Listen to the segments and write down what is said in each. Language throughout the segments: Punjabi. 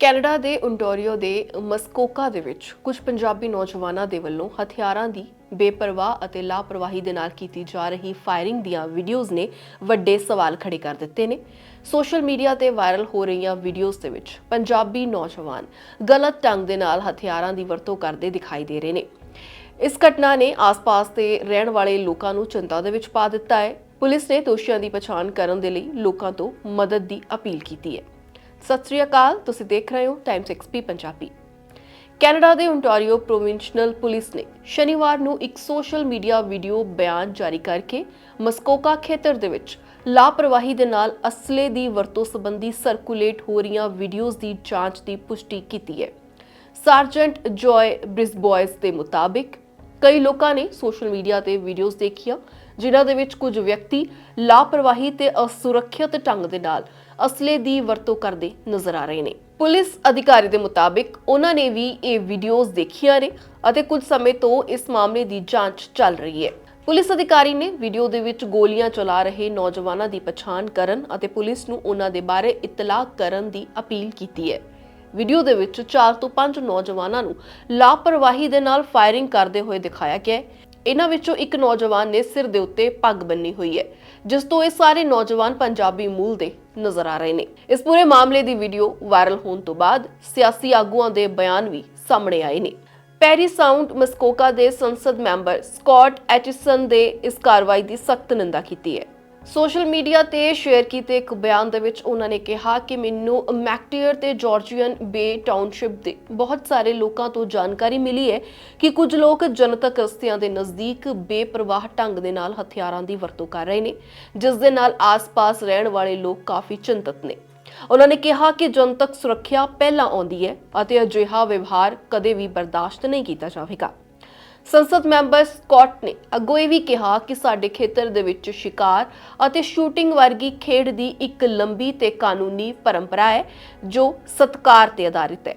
ਕੈਨੇਡਾ ਦੇ ontario ਦੇ ਮਸਕੋਕਾ ਦੇ ਵਿੱਚ ਕੁਝ ਪੰਜਾਬੀ ਨੌਜਵਾਨਾਂ ਦੇ ਵੱਲੋਂ ਹਥਿਆਰਾਂ ਦੀ ਬੇਪਰਵਾਹ ਅਤੇ ਲਾਪਰਵਾਹੀ ਦੇ ਨਾਲ ਕੀਤੀ ਜਾ ਰਹੀ ਫਾਇਰਿੰਗ ਦੀਆਂ ਵੀਡੀਓਜ਼ ਨੇ ਵੱਡੇ ਸਵਾਲ ਖੜੇ ਕਰ ਦਿੱਤੇ ਨੇ। ਸੋਸ਼ਲ ਮੀਡੀਆ ਤੇ ਵਾਇਰਲ ਹੋ ਰਹੀਆਂ ਵੀਡੀਓਜ਼ ਦੇ ਵਿੱਚ ਪੰਜਾਬੀ ਨੌਜਵਾਨ ਗਲਤ ਢੰਗ ਦੇ ਨਾਲ ਹਥਿਆਰਾਂ ਦੀ ਵਰਤੋਂ ਕਰਦੇ ਦਿਖਾਈ ਦੇ ਰਹੇ ਨੇ। ਇਸ ਘਟਨਾ ਨੇ ਆਸ-ਪਾਸ ਦੇ ਰਹਿਣ ਵਾਲੇ ਲੋਕਾਂ ਨੂੰ ਚਿੰਤਾ ਦੇ ਵਿੱਚ ਪਾ ਦਿੱਤਾ ਹੈ। ਪੁਲਿਸ ਨੇ ਦੋਸ਼ੀਆਂ ਦੀ ਪਛਾਣ ਕਰਨ ਦੇ ਲਈ ਲੋਕਾਂ ਤੋਂ ਮਦਦ ਦੀ ਅਪੀਲ ਕੀਤੀ ਹੈ। ਸਤਿ ਸ੍ਰੀ ਅਕਾਲ, ਤੁਸੀਂ ਦੇਖ ਰਹੇ ਹੋ ਟਾਈਮਸ ਐਕਸਪੀ ਪੰਜਾਬੀ। ਕੈਨੇਡਾ ਦੇ ontario ਪ੍ਰੋਵਿੰਸ਼ਨਲ ਪੁਲਿਸ ਨੇ ਸ਼ਨੀਵਾਰ ਨੂੰ ਇੱਕ ਸੋਸ਼ਲ ਮੀਡੀਆ ਵੀਡੀਓ ਬਿਆਨ ਜਾਰੀ ਕਰਕੇ ਮਸਕੋਕਾ ਖੇਤਰ ਦੇ ਵਿੱਚ ਲਾਪਰਵਾਹੀ ਦੇ ਨਾਲ ਅਸਲੇ ਦੀ ਵਰਤੋਂ ਸੰਬੰਧੀ ਸਰਕੂਲੇਟ ਹੋ ਰਹੀਆਂ ਵੀਡੀਓਜ਼ ਦੀ ਜਾਂਚ ਦੀ ਪੁਸ਼ਟੀ ਕੀਤੀ ਹੈ। ਸਾਰਜੈਂਟ ਜੋਏ ਬ੍ਰਿਸਬੋਇਸ ਦੇ ਮੁਤਾਬਿਕ ਕਈ ਲੋਕਾਂ ਨੇ ਸੋਸ਼ਲ ਮੀਡੀਆ ਤੇ ਵੀਡੀਓਜ਼ ਦੇਖੀਆਂ, ਜਿਨ੍ਹਾਂ ਦੇ ਵਿੱਚ ਕੁਝ ਵਿਅਕਤੀ ਲਾਪਰਵਾਹੀ ਤੇ ਅਸੁਰੱਖਿਅਤ ਢੰਗ ਦੇ ਨਾਲ ਅਸਲੇ ਦੀ ਵਰਤੋਂ ਕਰਦੇ ਨਜ਼ਰ ਆ ਰਹੇ ਨੇ। ਪੁਲਿਸ ਅਧਿਕਾਰੀ ਦੇ ਮੁਤਾਬਿਕ ਉਹਨਾਂ ਨੇ ਵੀ ਇਹ ਵੀਡੀਓਜ਼ ਦੇਖੀਆਂ ਨੇ ਅਤੇ ਕੁਝ ਸਮੇਂ ਤੋਂ ਇਸ ਮਾਮਲੇ ਦੀ ਜਾਂਚ ਚੱਲ ਰਹੀ ਹੈ। ਪੁਲਿਸ ਅਧਿਕਾਰੀ ਨੇ ਵੀਡੀਓ ਦੇ ਵਿੱਚ ਗੋਲੀਆਂ ਚਲਾ ਰਹੇ ਨੌਜਵਾਨਾਂ ਦੀ ਪਛਾਣ ਕਰਨ ਅਤੇ ਪੁਲਿਸ ਨੂੰ ਉਹਨਾਂ ਦੇ ਬਾਰੇ ਇਤਲਾਹ ਕਰਨ ਦੀ ਅਪੀਲ ਕੀਤੀ ਹੈ। ਵੀਡੀਓ ਦੇ ਵਿੱਚ 4 ਤੋਂ 5 ਨੌਜਵਾਨਾਂ ਨੂੰ ਲਾਪਰਵਾਹੀ ਦੇ ਨਾਲ ਫਾਇਰਿੰਗ ਕਰਦੇ ਹੋਏ ਦਿਖਾਇਆ ਗਿਆ ਹੈ। ਇਹਨਾਂ ਵਿੱਚੋਂ ਇੱਕ ਨੌਜਵਾਨ ਨੇ ਸਿਰ ਦੇ ਉੱਤੇ ਪੱਗ ਬੰਨੀ ਹੋਈ ਹੈ, ਜਿਸ ਤੋਂ ਇਹ ਸਾਰੇ ਨੌਜਵਾਨ ਪੰਜਾਬੀ ਮੂਲ ਦੇ ਨਜ਼ਰ ਆ ਰਹੇ ਨੇ। ਇਸ ਪੂਰੇ ਮਾਮਲੇ ਦੀ ਵੀਡੀਓ ਵਾਇਰਲ ਹੋਣ ਤੋਂ ਬਾਅਦ ਸਿਆਸੀ ਆਗੂਆਂ ਦੇ ਬਿਆਨ ਵੀ ਸਾਹਮਣੇ ਆਏ ਨੇ। ਪੈਰੀ ਸਾਊਂਡ ਮਸਕੋਕਾ ਦੇ ਸੰਸਦ ਮੈਂਬਰ ਸਕਾਟ ਐਚਿਸਨ ਦੇ ਇਸ ਕਾਰਵਾਈ ਦੀ ਸਖਤ ਨਿੰਦਾ ਕੀਤੀ ਹੈ। ਸੋਸ਼ਲ ਮੀਡੀਆ ਤੇ ਸ਼ੇਅਰ ਕੀਤੇ ਇੱਕ ਬਿਆਨ ਦੇ ਵਿੱਚ ਉਹਨਾਂ ਨੇ ਕਿਹਾ ਕਿ ਮੈਨੂੰ ਮੈਕਟੀਅਰ ਤੇ ਜਾਰਜੀਅਨ ਬੇ ਟਾਊਨਸ਼ਿਪ ਦੇ ਬਹੁਤ ਸਾਰੇ ਲੋਕਾਂ ਤੋਂ ਜਾਣਕਾਰੀ ਮਿਲੀ ਹੈ ਕਿ ਕੁਝ ਲੋਕ ਜਨਤਕ ਰਸਤਿਆਂ ਦੇ ਨਜ਼ਦੀਕ ਬੇਪਰਵਾਹ ਢੰਗ ਦੇ ਨਾਲ ਹਥਿਆਰਾਂ ਦੀ ਵਰਤੋਂ ਕਰ ਰਹੇ ਨੇ, ਜਿਸ ਦੇ ਨਾਲ ਆਸ-ਪਾਸ ਰਹਿਣ ਵਾਲੇ ਲੋਕ ਕਾਫੀ ਚਿੰਤਤ ਨੇ। ਉਹਨਾਂ ਨੇ ਕਿਹਾ ਕਿ ਜਨਤਕ ਸੁਰੱਖਿਆ ਪਹਿਲਾਂ ਆਉਂਦੀ ਹੈ ਅਤੇ ਅਜਿਹਾ ਵਿਵਹਾਰ ਕਦੇ ਵੀ ਬਰਦਾਸ਼ਤ ਨਹੀਂ ਕੀਤਾ ਜਾਵੇਗਾ। ਸੰਸਦ ਮੈਂਬਰ ਸਕਾਟ ਨੇ ਅੱਗੋਂ ਇਹ ਵੀ ਕਿਹਾ ਕਿ ਸਾਡੇ ਖੇਤਰ ਦੇ ਵਿੱਚ ਸ਼ਿਕਾਰ ਅਤੇ ਸ਼ੂਟਿੰਗ ਵਰਗੀ ਖੇਡ ਦੀ ਇੱਕ ਲੰਬੀ ਤੇ ਕਾਨੂੰਨੀ ਪਰੰਪਰਾ ਹੈ, ਜੋ ਸਤਕਾਰ ਤੇ ਆਧਾਰਿਤ ਹੈ।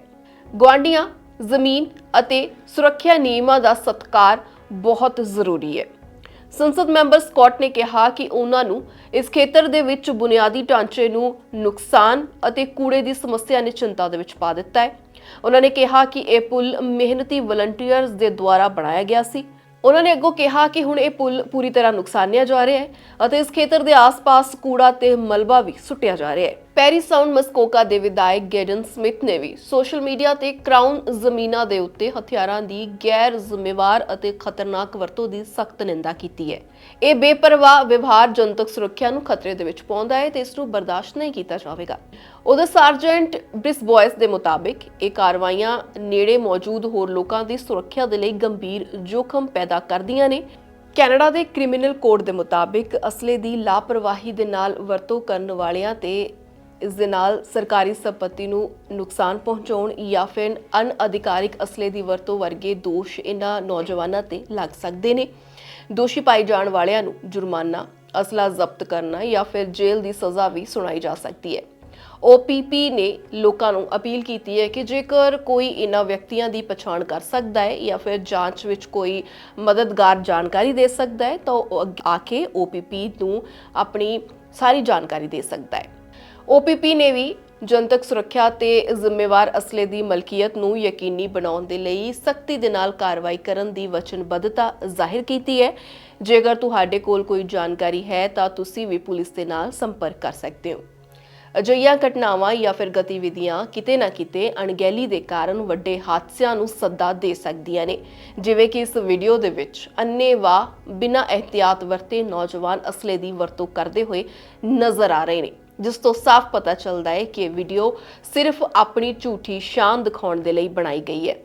ਗੁਆਂਢੀਆਂ, ਜ਼ਮੀਨ ਅਤੇ ਸੁਰੱਖਿਆ ਨਿਯਮਾਂ ਦਾ ਸਤਕਾਰ ਬਹੁਤ ਜ਼ਰੂਰੀ ਹੈ। ਸੰਸਦ ਮੈਂਬਰ ਸਕਾਟ ਨੇ ਕਿਹਾ ਕਿ ਉਹਨਾਂ ਨੂੰ ਇਸ ਖੇਤਰ ਦੇ ਵਿੱਚ ਬੁਨਿਆਦੀ ਢਾਂਚੇ ਨੂੰ ਨੁਕਸਾਨ ਅਤੇ ਕੂੜੇ ਦੀ ਸਮੱਸਿਆ ਨੇ ਚਿੰਤਾ ਦੇ ਵਿੱਚ ਪਾ ਦਿੱਤਾ ਹੈ। ਉਹਨਾਂ ਨੇ ਕਿਹਾ ਕਿ ਇਹ ਪੁਲ ਮਿਹਨਤੀ ਵਲੰਟੀਅਰਸ ਦੇ ਦੁਆਰਾ ਬਣਾਇਆ ਗਿਆ ਸੀ। ਉਹਨਾਂ ਨੇ ਅੱਗੋਂ ਕਿਹਾ ਕਿ ਹੁਣ ਇਹ ਪੁਲ ਪੂਰੀ ਤਰ੍ਹਾਂ ਨੁਕਸਾਨਿਆ ਜਾ ਰਿਹਾ ਹੈ ਅਤੇ ਇਸ ਖੇਤਰ ਦੇ ਆਸ-ਪਾਸ ਕੂੜਾ ਤੇ ਮਲਬਾ ਵੀ ਸੁੱਟਿਆ ਜਾ ਰਿਹਾ ਹੈ। ਪੈਰੀ ਸਾਊਂਡ ਮਸਕੋਕਾ ਦੇ ਵਿਧਾਇਕ ਗੈਡਨ ਸਮਿਥ ਨੇ ਵੀ ਸੋਸ਼ਲ ਮੀਡੀਆ ਤੇ ਕਰਾਊਨ ਜ਼ਮੀਨਾਂ ਦੇ ਉੱਤੇ ਹਥਿਆਰਾਂ ਦੀ ਗੈਰ ਜ਼ਿੰਮੇਵਾਰ ਅਤੇ ਖਤਰਨਾਕ ਵਰਤੋਂ ਦੀ ਸਖਤ ਨਿੰਦਾ ਕੀਤੀ ਹੈ। ਇਹ ਬੇਪਰਵਾਹ ਵਿਵਹਾਰ ਜਨਤਕ ਸੁਰੱਖਿਆ ਨੂੰ ਖਤਰੇ ਦੇ ਵਿੱਚ ਪਾਉਂਦਾ ਹੈ ਤੇ ਇਸ ਨੂੰ ਬਰਦਾਸ਼ਤ ਨਹੀਂ ਕੀਤਾ ਜਾਵੇਗਾ। ਉਹਦੇ ਸਰਜੈਂਟ ਬ੍ਰਿਸ ਬॉयਜ਼ ਦੇ ਮੁਤਾਬਿਕ ਇਹ ਕਾਰਵਾਈਆਂ ਨੇੜੇ ਮੌਜੂਦ ਹੋਰ ਲੋਕਾਂ ਦੀ ਸੁਰੱਖਿਆ ਦੇ ਲਈ ਗੰਭੀਰ ਜੋਖਮ ਪੈਦਾ ਕਰਦੀਆਂ ਨੇ। ਕੈਨੇਡਾ ਦੇ ਕ੍ਰਿਮੀਨਲ ਕੋਡ ਦੇ ਮੁਤਾਬਿਕ ਅਸਲੇ ਦੀ ਲਾਪਰਵਾਹੀ ਦੇ ਨਾਲ ਵਰਤੋਂ ਕਰਨ ਵਾਲਿਆਂ ਤੇ ਇਸ ਦੇ ਨਾਲ ਸਰਕਾਰੀ ਸੰਪਤੀ ਨੂੰ ਨੁਕਸਾਨ ਪਹੁੰਚਾਉਣ ਜਾਂ ਫਿਰ ਅਨਅਧਿਕਾਰਿਕ ਅਸਲੇ ਦੀ ਵਰਤੋਂ ਵਰਗੇ ਦੋਸ਼ ਇਹਨਾਂ ਨੌਜਵਾਨਾਂ ਤੇ ਲੱਗ ਸਕਦੇ ਨੇ। ਦੋਸ਼ੀ ਪਾਏ ਜਾਣ ਵਾਲਿਆਂ ਨੂੰ ਜੁਰਮਾਨਾ, ਅਸਲਾ ਜ਼ਬਤ ਕਰਨਾ ਜਾਂ ਫਿਰ ਜੇਲ੍ਹ ਦੀ ਸਜ਼ਾ ਵੀ ਸੁਣਾਈ ਜਾ ਸਕਦੀ ਹੈ। OPP ਨੇ ਲੋਕਾਂ ਨੂੰ ਅਪੀਲ ਕੀਤੀ ਹੈ ਕਿ ਜੇਕਰ ਕੋਈ ਇਹਨਾਂ ਵਿਅਕਤੀਆਂ ਦੀ ਪਛਾਣ ਕਰ ਸਕਦਾ ਹੈ ਜਾਂ ਫਿਰ ਜਾਂਚ ਵਿੱਚ ਕੋਈ ਮਦਦਗਾਰ ਜਾਣਕਾਰੀ ਦੇ ਸਕਦਾ ਹੈ, ਤਾਂ ਉਹ ਅੱਗੇ ਆ ਕੇ OPP ਨੂੰ ਆਪਣੀ ਸਾਰੀ ਜਾਣਕਾਰੀ ਦੇ ਸਕਦਾ ਹੈ। OPP ਨੇ ਵੀ ਜਨਤਕ ਸੁਰੱਖਿਆ ਤੇ ਜ਼ਿੰਮੇਵਾਰ ਅਸਲੇ ਦੀ ਮਲਕੀਅਤ ਨੂੰ ਯਕੀਨੀ ਬਣਾਉਣ ਦੇ ਲਈ ਸਖਤੀ ਦੇ ਨਾਲ ਕਾਰਵਾਈ ਕਰਨ ਦੀ ਵਚਨਬੱਧਤਾ ਜ਼ਾਹਿਰ ਕੀਤੀ ਹੈ। ਜੇਕਰ ਤੁਹਾਡੇ ਕੋਲ ਕੋਈ ਜਾਣਕਾਰੀ ਹੈ, ਤਾਂ ਤੁਸੀਂ ਵੀ ਪੁਲਿਸ ਦੇ ਨਾਲ ਸੰਪਰਕ ਕਰ ਸਕਦੇ ਹੋ। ਅਜਿਹੀਆਂ ਘਟਨਾਵਾਂ ਜਾਂ ਫਿਰ ਗਤੀਵਿਧੀਆਂ ਕਿਤੇ ਨਾ ਕਿਤੇ ਅਣਗਹਿਲੀ ਦੇ ਕਾਰਨ ਵੱਡੇ ਹਾਦਸਿਆਂ ਨੂੰ ਸੱਦਾ ਦੇ ਸਕਦੀਆਂ ਨੇ। ਜਿਵੇਂ ਕਿ ਇਸ ਵੀਡੀਓ ਦੇ ਵਿੱਚ ਅੰਨੇਵਾਹ ਬਿਨਾਂ ਇhtiyਾਤ ਵਰਤੇ ਨੌਜਵਾਨ ਅਸਲੇ ਦੀ ਵਰਤੋਂ ਕਰਦੇ ਹੋਏ ਨਜ਼ਰ ਆ ਰਹੇ ਨੇ। ਜਿਸ ਤੋਂ ਸਾਫ਼ ਪਤਾ ਚੱਲਦਾ ਹੈ ਕਿ ਇਹ ਵੀਡੀਓ ਸਿਰਫ ਆਪਣੀ ਝੂਠੀ ਸ਼ਾਨ ਦਿਖਾਉਣ ਦੇ ਲਈ ਬਣਾਈ ਗਈ ਹੈ।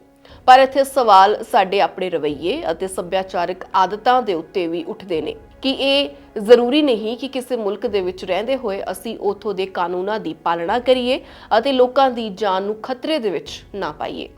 ਪਰ ਇੱਥੇ ਸਵਾਲ ਸਾਡੇ ਆਪਣੇ ਰਵੱਈਏ ਅਤੇ ਸੱਭਿਆਚਾਰਕ ਆਦਤਾਂ ਦੇ ਉੱਤੇ ਵੀ ਉੱਠਦੇ ਨੇ ਕਿ ਇਹ ਜ਼ਰੂਰੀ ਨਹੀਂ ਕਿ ਕਿਸੇ ਮੁਲਕ ਦੇ ਵਿੱਚ ਰਹਿੰਦੇ ਹੋਏ ਅਸੀਂ ਉਥੋਂ ਦੇ ਕਾਨੂੰਨਾਂ ਦੀ ਪਾਲਣਾ ਕਰੀਏ ਅਤੇ ਲੋਕਾਂ ਦੀ ਜਾਨ ਨੂੰ ਖਤਰੇ ਦੇ ਵਿੱਚ ਨਾ ਪਾਈਏ।